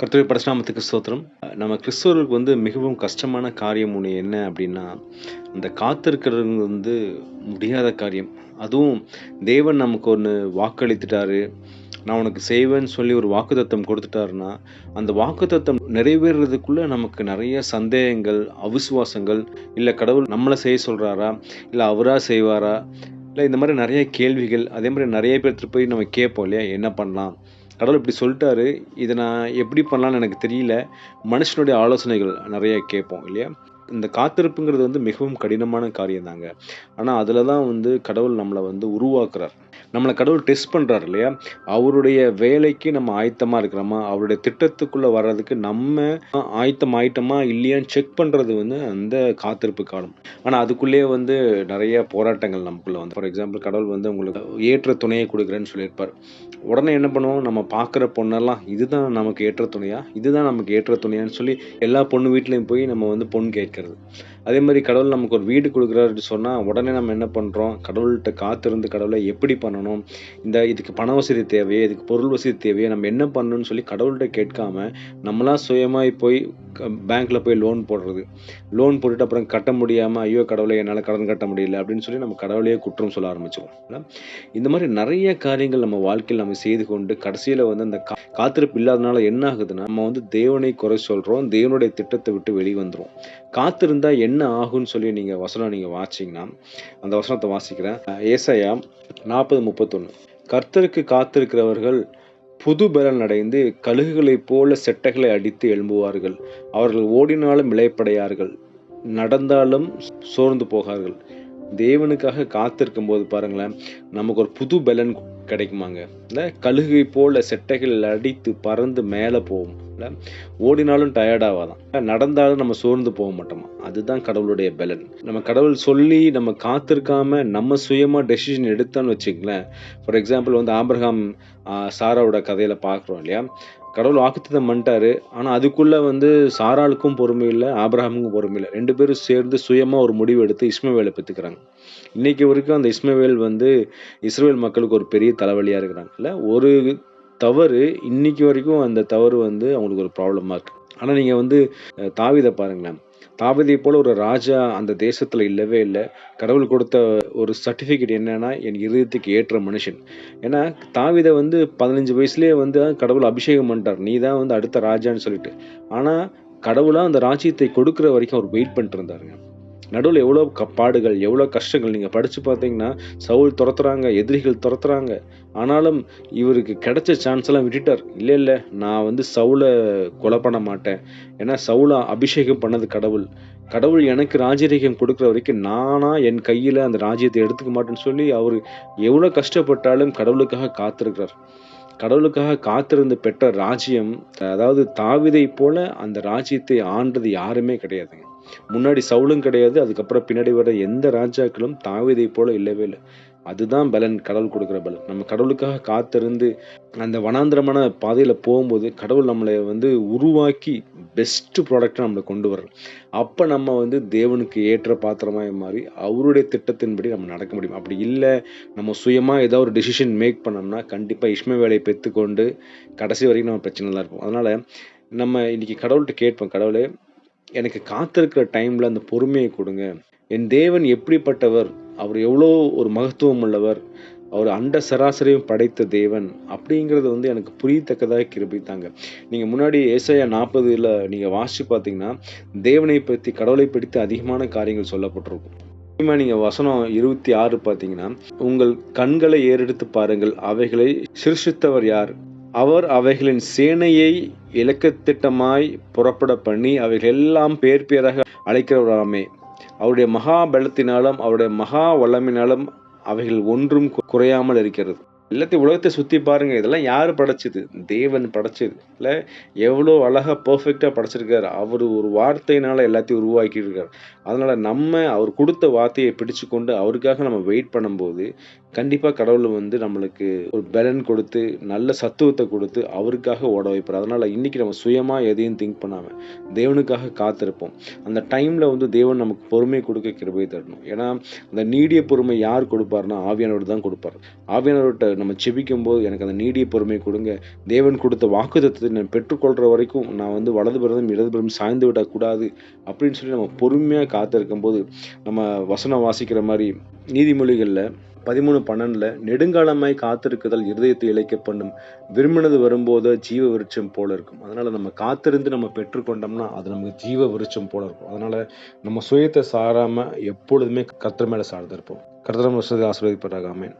கர்த்தருடைய பரசுராமத்துக்கு ஸ்தோத்திரம். நம்ம கிறிஸ்தவர்களுக்கு வந்து மிகவும் கஷ்டமான காரியம் ஒன்று என்ன அப்படின்னா அந்த காத்திருக்கிறது வந்து முடியாத காரியம். அதுவும் தேவன் நமக்கு ஒன்று வாக்களித்துட்டாரு. நான் உனக்கு செய்வேன்னு சொல்லி ஒரு வாக்குத்தத்தம் கொடுத்துட்டாருன்னா அந்த வாக்குத்தத்தம் நிறைவேறதுக்குள்ளே நமக்கு நிறைய சந்தேகங்கள் அவிசுவாசங்கள் இல்லை கடவுள் நம்மளை செய்ய சொல்கிறாரா இல்லை அவராக செய்வாரா இல்லை இந்த மாதிரி நிறைய கேள்விகள் அதே மாதிரி நிறைய பேர்த்து போய் நம்ம கேட்போம் இல்லையா என்ன பண்ணலாம்? கடவுள் இப்படி சொல்லிட்டாரு இதை நான் எப்படி பண்ணலான்னு எனக்கு தெரியல. மனுஷனுடைய ஆலோசனைகள் நிறைய கேட்போம் இல்லையா? இந்த காத்திருப்புங்கிறது வந்து மிகவும் கடினமான காரியம் தாங்க ஆனால் அதில் தான் வந்து கடவுள் நம்மளை வந்து உருவாக்குறார். நம்மளை கடவுள் டெஸ்ட் பண்ணுறாரு இல்லையா அவருடைய வேலைக்கு நம்ம ஆயத்தமாக இருக்கிறோமா? அவருடைய திட்டத்துக்குள்ளே வர்றதுக்கு நம்ம ஆயத்தம் ஆயிட்டோமா? இல்லையான்னு செக் பண்ணுறது வந்து அந்த காத்திருப்பு காலம். ஆனால் அதுக்குள்ளேயே வந்து நிறைய போராட்டங்கள் நமக்குள்ளே வந்து. ஃபார் எக்ஸாம்பிள் கடவுள் வந்து உங்களுக்கு ஏற்ற துணையை கொடுக்குறேன்னு சொல்லியிருப்பார். உடனே என்ன பண்ணுவோம்? நம்ம பார்க்குற பொண்ணெல்லாம் இதுதான் நமக்கு ஏற்ற துணையா? இதுதான் நமக்கு ஏற்ற துணையான்னு சொல்லி எல்லா பொண்ணு வீட்லேயும் போய் நம்ம வந்து பொண்ணு கேட்கறது. அதே மாதிரி கடவுள் நமக்கு ஒரு வீடு கொடுக்குறாருன்னு சொன்னால் உடனே நம்ம என்ன பண்ணுறோம் கடவுள்கிட்ட காத்திருந்து கடவுளை எப்படி பண்ணணும். இந்த இதுக்கு பண வசதி தேவையே இதுக்கு பொருள் வசதி தேவையே நம்ம என்ன பண்ணணும்னு சொல்லி கடவுள்கிட்ட கேட்காம நம்மளா சுயமாய் போய் பேங்க்கில் போய் லோன் போடுறது. லோன் போட்டுட்டு அப்புறம் கட்ட முடியாமல் ஐயோ கடவுளை என்னால் கடன் கட்ட முடியல அப்படின்னு சொல்லி நம்ம கடவுளையே குற்றம் சொல்ல ஆரம்பிச்சிடுவோம் இந்த மாதிரி நிறைய காரியங்கள் நம்ம வாழ்க்கையில் நம்ம செய்து கொண்டு கடைசியில் வந்து அந்த கா காத்திருப்பு இல்லாதனால என்ன ஆகுதுன்னா நம்ம வந்து தேவனை குறை சொல்கிறோம் தேவனுடைய திட்டத்தை விட்டு வெளியே வந்துடும் காத்திருந்தா என்ன ஆகும்னு சொல்லி நீங்கள் வசனம் நீங்கள் வாசிங்கன்னா அந்த வசனத்தை வாசிக்கிறேன். ஏசையா நாற்பது முப்பத்தொன்று கர்த்தருக்கு காத்திருக்கிறவர்கள் புது பலன் அடைந்து கழுகுகளைப் போல செட்டைகளை அடித்து எழும்புவார்கள். அவர்கள் ஓடினாலும் இளைப்படையார்கள். நடந்தாலும் சோர்ந்து போகார்கள். தேவனுக்காக காத்திருக்கும் போது பாருங்களேன் நமக்கு ஒரு புது பலன் கிடைக்குமாங்க. இல்லை கழுகை போல செட்டைகள் அடித்து பறந்து மேலே போகும். இல்லை ஓடினாலும் டயர்டாகாதான் நடந்தாலும் நம்ம சோர்ந்து போக மாட்டோமா? அதுதான் கடவுளுடைய பலன். நம்ம கடவுள் சொல்லி நம்ம காத்திருக்காம நம்ம சுயமா டெசிஷன் எடுத்தோன்னு வச்சுங்களேன் ஃபார் எக்ஸாம்பிள் வந்து ஆப்ரஹாம் சாராவோட கதையில பார்க்குறோம் இல்லையா? கடவுள் வாக்குத்தம் பண்ணிட்டாரு. ஆனால் அதுக்குள்ளே வந்து சாராளுக்கும் பொறுமை இல்லை ஆப்ரஹாமுக்கும் பொறுமை இல்லை. ரெண்டு பேரும் சேர்ந்து சுயமாக ஒரு முடிவு எடுத்து இஸ்மவேலை பெற்றுக்கிறாங்க. இன்னைக்கு வரைக்கும் அந்த இஸ்மவேல் வந்து இஸ்ரேல் மக்களுக்கு ஒரு பெரிய தலைவலியாக இருக்கிறாங்க. இல்லை ஒரு தவறு இன்னைக்கு வரைக்கும் அந்த தவறு வந்து அவங்களுக்கு ஒரு ப்ராப்ளமாக இருக்குது ஆனால் நீங்கள் வந்து தாவிதை பாருங்களேன். தாவதியை போல ஒரு ராஜா அந்த தேசத்தில் இல்லவே இல்லை. கடவுள் கொடுத்த ஒரு சர்டிஃபிகேட் என்னன்னா என் இருதயத்துக்கு ஏற்ற மனுஷன். ஏன்னா தாவிதை வந்து பதினஞ்சு வயசுலேயே வந்து கடவுள் அபிஷேகம் பண்ணிட்டார். நீ தான் வந்து அடுத்த ராஜான்னு சொல்லிட்டு. ஆனால் கடவுளாக அந்த ராஜ்யத்தை கொடுக்குற வரைக்கும் அவர் வெயிட் பண்ணிட்டு இருந்தாருங்க. நடுவில் எவ்வளோ பாடுகள் எவ்வளோ கஷ்டங்கள் நீங்கள் படித்து பார்த்தீங்கன்னா சவுல் துரத்துறாங்க எதிரிகள் துரத்துறாங்க. ஆனாலும் இவருக்கு கிடைச்ச சான்ஸ் எல்லாம் விட்டுட்டார். இல்லை இல்லை நான் வந்து சவுளை கொலை பண்ண மாட்டேன். ஏன்னா சவுளை அபிஷேகம் பண்ணது கடவுள். கடவுள் எனக்கு ராஜரீகம் கொடுக்குற வரைக்கும் நானாக என் கையில் அந்த ராஜ்யத்தை எடுத்துக்க மாட்டேன்னு சொல்லி அவர் எவ்வளோ கஷ்டப்பட்டாலும் கடவுளுக்காக காத்திருக்கிறார். கடவுளுக்காக காத்திருந்து பெற்ற ராஜ்யம் அதாவது தாவிதை போல அந்த ராஜ்யத்தை ஆண்டது யாருமே கிடையாதுங்க. முன்னாடி சவுளும் கிடையாது அதுக்கப்புறம் பின்னாடி வர எந்த ராஜாக்களும் தாவிதை போல இல்லவே இல்லை. அதுதான் பலன் கடவுள் கொடுக்குற பலன். நம்ம கடவுளுக்காக காத்திருந்து அந்த வனாந்திரமான பாதையில் போகும்போது கடவுள் நம்மளை வந்து உருவாக்கி பெஸ்ட் ப்ராடக்டை நம்மளை கொண்டு வரோம் அப்போ நம்ம வந்து தேவனுக்கு ஏற்ற பாத்திரமாக மாறி அவருடைய திட்டத்தின்படி நம்ம நடக்க முடியும். அப்படி இல்லை நம்ம சுயமாக ஏதோ ஒரு டெசிஷன் மேக் பண்ணோம்னா கண்டிப்பாக இஷ்ம வேலையை பெற்றுக்கொண்டு கடைசி வரைக்கும் நம்ம பிரச்சனை தான் இருப்போம். அதனால் நம்ம இன்றைக்கி கடவுள்கிட்ட கேட்போம் கடவுளே எனக்கு காத்திருக்கிற டைமில் அந்த பொறுமையை கொடுங்க. என் தேவன் எப்படிப்பட்டவர் அவர் எவ்வளோ ஒரு மகத்துவம் உள்ளவர் அவர் அண்ட சராசரியும் படைத்த தேவன் அப்படிங்கிறது வந்து எனக்கு புரியத்தக்கதாக கிருபித்தாங்க. நீங்கள் முன்னாடி ஏசையா நாற்பதுல நீங்கள் வாசித்து பார்த்தீங்கன்னா தேவனை பற்றி கடவுளை பற்றி அதிகமான காரியங்கள் சொல்லப்பட்டிருக்கும். முக்கியமாக நீங்கள் வசனம் இருபத்தி ஆறு பார்த்தீங்கன்னா உங்கள் கண்களை ஏறெடுத்து பாருங்கள் அவைகளை சிருஷித்தவர் யார்? அவர் அவைகளின் சேனையை இலக்கத்திட்டமாய் புறப்பட பண்ணி அவைகள் எல்லாம் பேர் பேராக அழைக்கிறவராமே. அவருடைய மகா பலத்தினாலும் அவருடைய மகா வல்லமினாலும் அவைகள் ஒன்றும் குறையாமல் இருக்கிறது. எல்லாத்தையும் உலகத்தை சுற்றி பாருங்கள் இதெல்லாம் யார் படைச்சது? தேவன் படைச்சது. இல்லை எவ்வளோ அழகாக பர்ஃபெக்டாக படைச்சிருக்காரு. அவர் ஒரு வார்த்தையினால் எல்லாத்தையும் உருவாக்கி இருக்கார் நம்ம அவர் கொடுத்த வார்த்தையை பிடிச்சு கொண்டு அவருக்காக நம்ம வெயிட் பண்ணும்போது கண்டிப்பாக கடவுள் வந்து நம்மளுக்கு ஒரு பலன் கொடுத்து நல்ல சத்துவத்தை கொடுத்து அவருக்காக ஓட வைப்பார். அதனால் இன்றைக்கி நம்ம சுயமாக எதையும் திங்க் பண்ணாமல் தேவனுக்காக காத்திருப்போம். அந்த டைமில் வந்து தேவன் நமக்கு பொறுமை கொடுக்க கிருபை தரணும். ஏன்னா அந்த நீடிய பொறுமை யார் கொடுப்பார்னா ஆவியானவர் தான் கொடுப்பார். ஆவியானவர்கிட்ட நம்ம செபிக்கும் போது எனக்கு அந்த நீடிய பொறுமை கொடுங்க. தேவன் கொடுத்த வாக்குத்தத்தை நான் பெற்றுக்கொள்கிற வரைக்கும் நான் வந்து வலது பிறந்தும் இடது பிறந்தும் சாய்ந்து விடக்கூடாது அப்படின்னு சொல்லி நம்ம பொறுமையாக காத்திருக்கும் போது நம்ம வசனம் வாசிக்கிற மாதிரி நீதிமொழிகளில் பதிமூணு பன்னெண்டில் நெடுங்காலமாய் காத்திருக்குதல் இருதயத்தை இழைக்க பண்ணும் விரும்பினது வரும்போது ஜீவ விருட்சம் போல இருக்கும். அதனால் நம்ம காத்திருந்து நம்ம பெற்றுக்கொண்டோம்னா அது நமக்கு ஜீவ விருட்சம் போல இருக்கும். அதனால் நம்ம சுயத்தை சாராமல் எப்பொழுதுமே கர்த்தர் மேலே சார்ந்திருப்போம். கர்த்தரம் நம்ம ஆசீர்வதிப்பதாக அமேன்